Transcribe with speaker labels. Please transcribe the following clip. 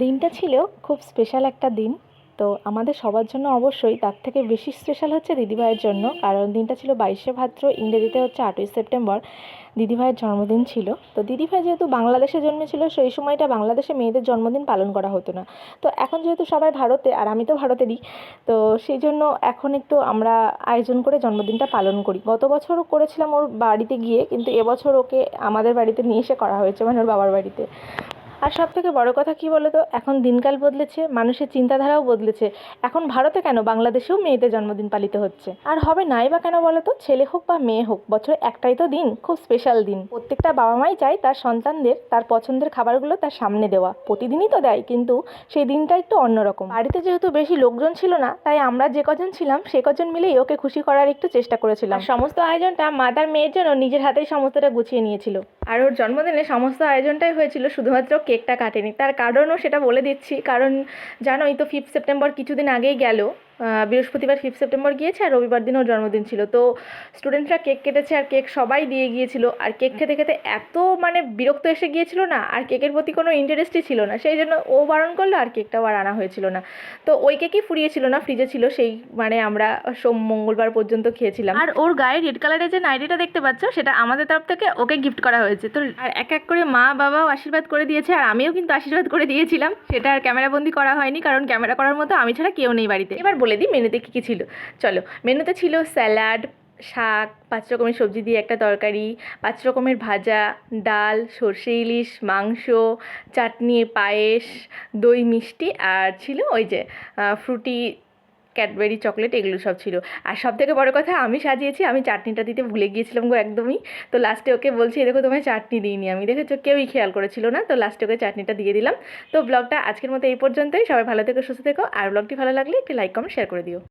Speaker 1: দিনটা ছিল খুব স্পেশাল একটা দিন। তো আমাদের সবার জন্য অবশ্যই তার থেকে বেশি স্পেশাল হচ্ছে দিদিভাইয়ের জন্য, কারণ দিনটা ছিল বাইশে ভাদ্র, ইংরেজিতে হচ্ছে আটই সেপ্টেম্বর, দিদিভাইয়ের জন্মদিন ছিল। তো দিদিভাই যেহেতু বাংলাদেশে জন্মেছিল, সেই সময়টা বাংলাদেশে মেয়েদের জন্মদিন পালন করা হতো না। তো এখন যেহেতু সবাই ভারতে, আর আমি তো ভারতেরই, তো সেই জন্য এখন একটু আমরা আয়োজন করে জন্মদিনটা পালন করি। গত বছরও করেছিলাম ওর বাড়িতে গিয়ে, কিন্তু এবছর ওকে আমাদের বাড়িতে নিয়ে এসে করা হয়েছে মানে ওর বাবার বাড়িতে। আর সব থেকে বড় কথা কী বলো তো এখন দিনকাল বদলেছে, মানুষের চিন্তাধারাও বদলেছে। এখন ভারতে কেন বাংলাদেশেও মেয়েদের জন্মদিন পালিত হচ্ছে? আর হবে নাই বা কেন বলো তো ছেলে হোক বা মেয়ে হোক, বছরে একটাই তো দিন, খুব স্পেশাল দিন। প্রত্যেকটা বাবা মাই চায় তার সন্তানদের, তার পছন্দের খাবারগুলো তার সামনে দেওয়া। প্রতিদিনই তো দেয়, কিন্তু সেই দিনটা একটু অন্যরকম। বাড়িতে যেহেতু বেশি লোকজন ছিল না, তাই আমরা যে কজন ছিলাম, সে কজন মিলেই ওকে খুশি করার একটু চেষ্টা করেছিলাম। সমস্ত আয়োজনটা মা তার মেয়ের জন্য নিজের হাতেই সমস্তটা গুছিয়ে নিয়েছিল। আর ওর জন্মদিনে সমস্ত আয়োজনটাই হয়েছিল শুধুমাত্র কেকটা কাটেনি। তার কারণও সেটা বলে দিচ্ছি। কারণ জানোই তো ফিফথ সেপ্টেম্বর কিছুদিন আগেই গেল। বৃহস্পতিবার ফিফথ সেপ্টেম্বর গিয়েছে আর রবিবার দিন ওর জন্মদিন ছিল। তো স্টুডেন্টরা কেক কেটেছে আর কেক সবাই দিয়ে গিয়েছিল। আর কেক খেতে খেতে এত মানে বিরক্ত এসে গিয়েছিল না আর কেকের প্রতি কোনো ইন্টারেস্টই ছিল না। সেই জন্য ও বারণ করল আর কেকটাও আর আনা হয়েছিল না। তো ওই কেকই ফুরিয়েছিল না ফ্রিজে ছিল সেই মানে আমরা সোম মঙ্গলবার পর্যন্ত খেয়েছিলাম। আর ওর গায়ে রেড কালারের যে নাইটিটা দেখতে পাচ্ছ সেটা আমাদের তরফ থেকে ওকে গিফট করা হয়েছে। তো আর এক এক করে মা বাবাও আশীর্বাদ করে দিয়েছে আর আমিও কিন্তু আশীর্বাদ করে দিয়েছিলাম। সেটা আর ক্যামেরাবন্দি করা হয়নি কারণ ক্যামেরা করার মতো আমি ছাড়া কেউ নেই বাড়িতে। এবার বলে দিই, মেনুতে কী কী ছিল? চলো, মেনুতে ছিল স্যালাড, শাক, পাঁচ রকমের সবজি দিয়ে একটা তরকারি, পাঁচ রকমের ভাজা, ডাল, সর্ষে ইলিশ, মাংস, চাটনি, পায়েস, দই, মিষ্টি, আর ছিল ওই যে ফ্রুটি ক্যাডবেরি, চকলেট এগুলো সব ছিল। আর সব থেকে বড়ো কথা, আমি সাজিয়েছি, আমি চাটনিটা দিতে ভুলে গিয়েছিলাম গো একদমই। তো লাস্টে ওকে বলছি "এই দেখো, তোমায় চাটনি দিইনি আমি। দেখেছ? কেউই খেয়াল করেছিল না, তো লাস্টে ওকে চাটনিটা দিয়ে দিলাম। তো ব্লগটা আজকের মতো এই পর্যন্তই। সবাই ভালো থেকো, সুস্থ থেকো। আর ব্লগটি ভালো লাগলে একটি লাইক কমেন্ট শেয়ার করে দিও।